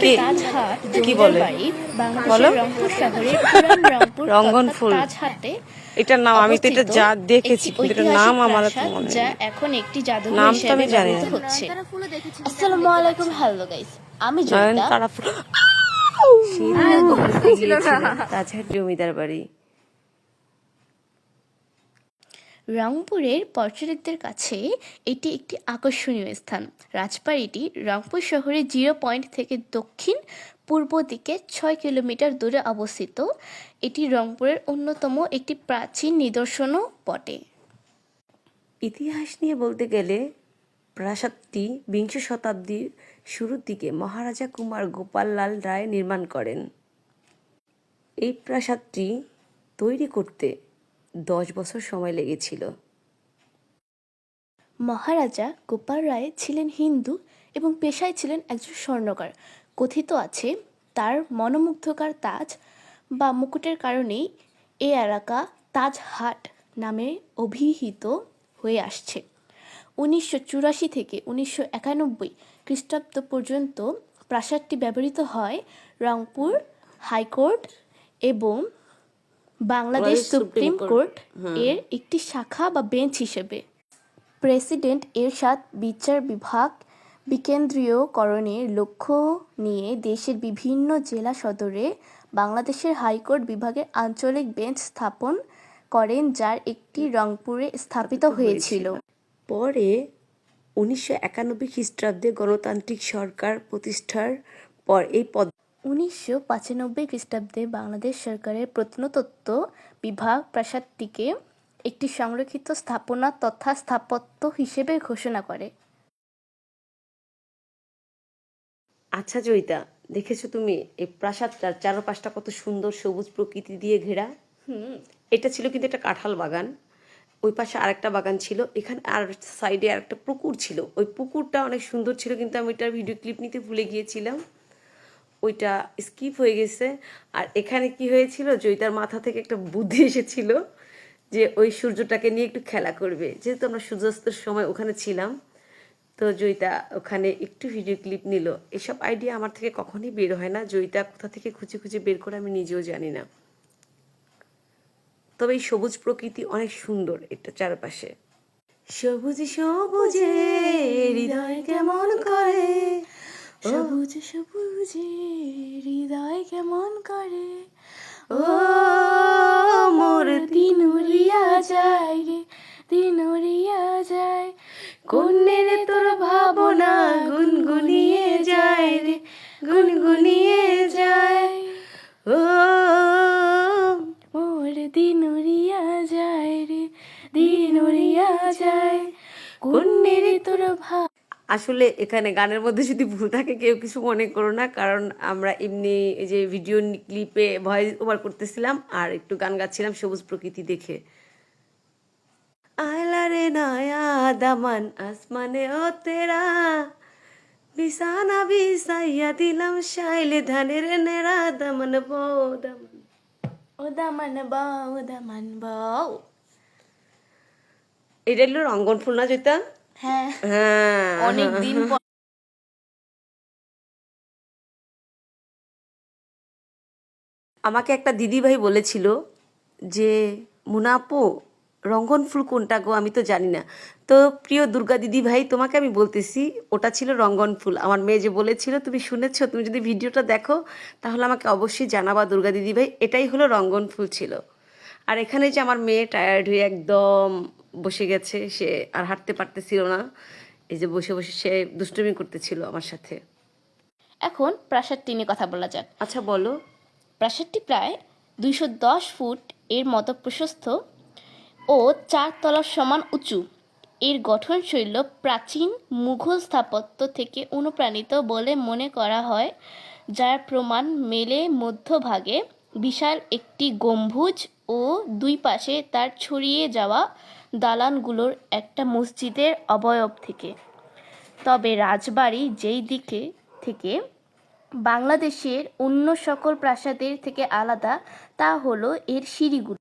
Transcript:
কি? তাজহাট কি বলে? বলো। বাংলাদেশের রংপুর শহরের পুরান রংপুর রঙ্গন ফুল। এটার নাম আমি তো এটা যা দেখেছি কিন্তু এটার নাম আমার তো মনে যা এখন একটি জাদুঘর নাম তো হিসেবে আমি জানি না। হচ্ছে নয়নতারা ফুলও দেখেছি আসসালামু আলাইকুম হ্যালো গাইস আমি তারা জমিদার বাড়ি রংপুরের পর্যটকদের কাছে এটি একটি আকর্ষণীয় স্থান। রাজবাড়িটি রংপুর শহরের জিরো পয়েন্ট থেকে দক্ষিণ পূর্ব দিকে ছয় কিলোমিটার দূরে অবস্থিত। এটি রংপুরের অন্যতম একটি প্রাচীন নিদর্শনও বটে। ইতিহাস নিয়ে বলতে গেলে প্রাসাদটি বিংশ শতাব্দীর শুরুর দিকে মহারাজা কুমার গোপাল লাল রায় নির্মাণ করেন। এই প্রাসাদটি তৈরি করতে দশ বছর সময় লেগেছিল। মহারাজা গোপাল রায় ছিলেন হিন্দু এবং পেশায় ছিলেন একজন স্বর্ণকার। কথিত আছে, তার মনোমুগ্ধকার তাজ বা মুকুটের কারণেই এ এলাকা তাজহাট নামে অভিহিত হয়ে আসছে। উনিশশো চুরাশি থেকে উনিশশো একানব্বই খ্রিস্টাব্দ পর্যন্ত প্রাসাদটি ব্যবহৃত হয় রংপুর হাইকোর্ট এবং বাংলাদেশ সুপ্রিম কোর্ট এর একটি শাখা বা বেঞ্চ হিসেবে। প্রেসিডেন্ট এরশাদ বিচার বিভাগ বিকেন্দ্রীয়করণের লক্ষ্য নিয়ে দেশের বিভিন্ন জেলা সদরে বাংলাদেশের হাইকোর্ট বিভাগের আঞ্চলিক বেঞ্চ স্থাপন করেন যার একটি রংপুরে স্থাপিত হয়েছিল। পরে উনিশশো একানব্বই খ্রিস্টাব্দে গণতান্ত্রিক সরকার প্রতিষ্ঠার পর এই পদ উনিশশো পঁচানব্বই খ্রিস্টাব্দে বাংলাদেশ সরকারের প্রত্নতত্ত্ব বিভাগ প্রাসাদটিকে একটি সংরক্ষিত স্থাপনা তথা স্থাপত্য হিসেবে ঘোষণা করে। আচ্ছা জয়িতা, দেখেছ তুমি এই প্রাসাদটার চারপাশটা কত সুন্দর সবুজ প্রকৃতি দিয়ে ঘেরা? হুম, এটা ছিল কিন্তু একটা কাঁঠাল বাগান। ওই পাশে আরেকটা বাগান ছিল, এখানে আর সাইডে আরেকটা পুকুর ছিল। ওই পুকুরটা অনেক সুন্দর ছিল, কিন্তু আমি ওইটার ভিডিও ক্লিপ নিতে ভুলে গিয়েছিলাম। ওইটা স্কিপ হয়ে গেছে। আর এখানে কি হয়েছিল জয়িতার মাথা থেকে একটা বুদ্ধি এসেছিল যে ওই সূর্যটাকে নিয়ে একটু খেলা করবে। যেহেতু আমরা সূর্যাস্তের সময় ওখানে ছিলাম, তো জয়িতা ওখানে একটু ভিডিও ক্লিপ নিল। এসব আইডিয়া আমার থেকে কখনই বের হয় না। জয়িতা কোথা থেকে খুঁজে খুঁজে বের করে আমি নিজেও জানি না। তবে এই সবুজ প্রকৃতি অনেক সুন্দর এটা চারপাশে। সবুজ সবুজে হৃদয় কেমন করে? সবুজ সবুজে হৃদয় কেমন করে? ও মোর দিন উড়িয়া যায় রে দিন উড়িয়া যায়। কন্যে রে তোর ভাবনা গুনগুনিয়ে যায় রে গুনগুনিয়ে যায়। ও মোর দিন উড়িয়া যায় রে দিন উড়িয়া যায়। কন্যের তোর ভাব আসলে এখানে গানের মধ্যে যদি ভুল থাকে, কেউ কিছু মনে করো না। কারণ আমরা এমনি এই যে ভিডিও ক্লিপে ভয়েস ওভার করতেছিলাম আর একটু গান গাচ্ছিলাম সবুজ প্রকৃতি দেখে। আয়লা রে নয়া দামান, আসমানে ও তেরা। বিছানা বিছাইয়া দিলাম শাইলে ধানের নেড়া। দামান বউ দামান ও দামান বাউ দামান বাউ এটা হলো রঙ্গন ফুল না যেটা হ্যাঁ। অনেক দিন পর আমাকে একটা দিদিভাই বলেছিল যে মুনাপু রঙ্গন ফুল কোনটা গো? আমি তো জানি না। তো প্রিয় দুর্গা দিদি ভাই তোমাকে আমি বলতেছি ওটা ছিল রঙ্গন ফুল। আমার মেয়ে যে বলেছিল তুমি শুনেছো? তুমি যদি ভিডিওটা দেখো তাহলে আমাকে অবশ্যই জানাবা দুর্গা দিদি ভাই এটাই হলো রঙ্গন ফুল ছিল। আর এখানে যে আমার মেয়ে টায়ার্ড হয়ে একদম বসে গেছে সে আর হাঁটতে পারতেছিল না। এই যে বসে বসে সে দুষ্টুমি করতেছিল আমার সাথে। এখন প্রাসাদটি নিয়ে কথা বলা যাক। আচ্ছা বলো। প্রাসাদটি প্রায় দুইশো দশ ফুট এর মতো প্রশস্ত ও চার তলার সমান উঁচু। এর গঠনশৈল প্রাচীন মুঘল স্থাপত্য থেকে অনুপ্রাণিত বলে মনে করা হয় যার প্রমাণ মেলে মধ্যভাগে বিশাল একটি গম্বুজ ও দুই পাশে তার ছড়িয়ে যাওয়া দালানগুলোর একটা মসজিদের অবয়ব থেকে। তবে রাজবাড়ি যেই দিকে থেকে বাংলাদেশের অন্য সকল প্রাসাদের থেকে আলাদা, তা হলো এর সিঁড়িগুলো।